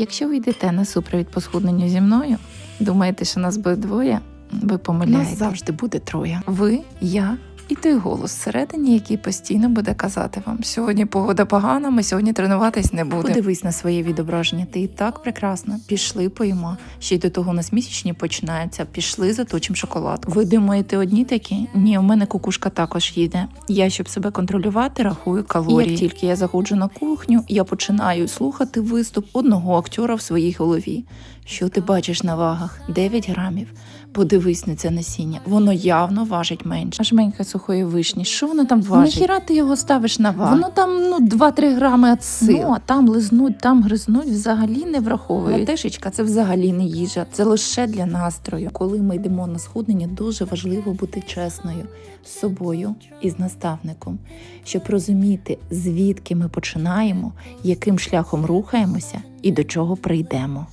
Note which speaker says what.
Speaker 1: Якщо ви йдете на супровід по схудненню зі мною, думаєте, що нас буде двоє? Ви помиляєте.
Speaker 2: Нас завжди буде троє.
Speaker 1: Ви, я і той голос всередині, який постійно буде казати вам: сьогодні погода погана, ми сьогодні тренуватись не будемо.
Speaker 2: Подивись на своє відображення. Ти і так прекрасна. Пішли поїмо. Ще й до того у нас місячні починаються. Пішли заточим шоколадку. Ви думаєте, одні такі? Ні, у мене кукушка також їде. Я, щоб себе контролювати, рахую калорії. І як тільки я заходжу на кухню, я починаю слухати виступ одного актера в своїй голові. Що ти бачиш на вагах? 9 грамів. Подивись на це насіння. Воно явно важить менше. Аж менька сухої вишні. Що воно там важить?
Speaker 1: Нахіра ти його ставиш на вагу?
Speaker 2: Воно там ну 2-3 грами сил.
Speaker 1: Ну, а там лизнуть, там гризнуть, взагалі не враховують.
Speaker 2: Латешечка це взагалі не їжа, це лише для настрою. Коли ми йдемо на схуднення, дуже важливо бути чесною з собою і з наставником, щоб розуміти, звідки ми починаємо, яким шляхом рухаємося і до чого прийдемо.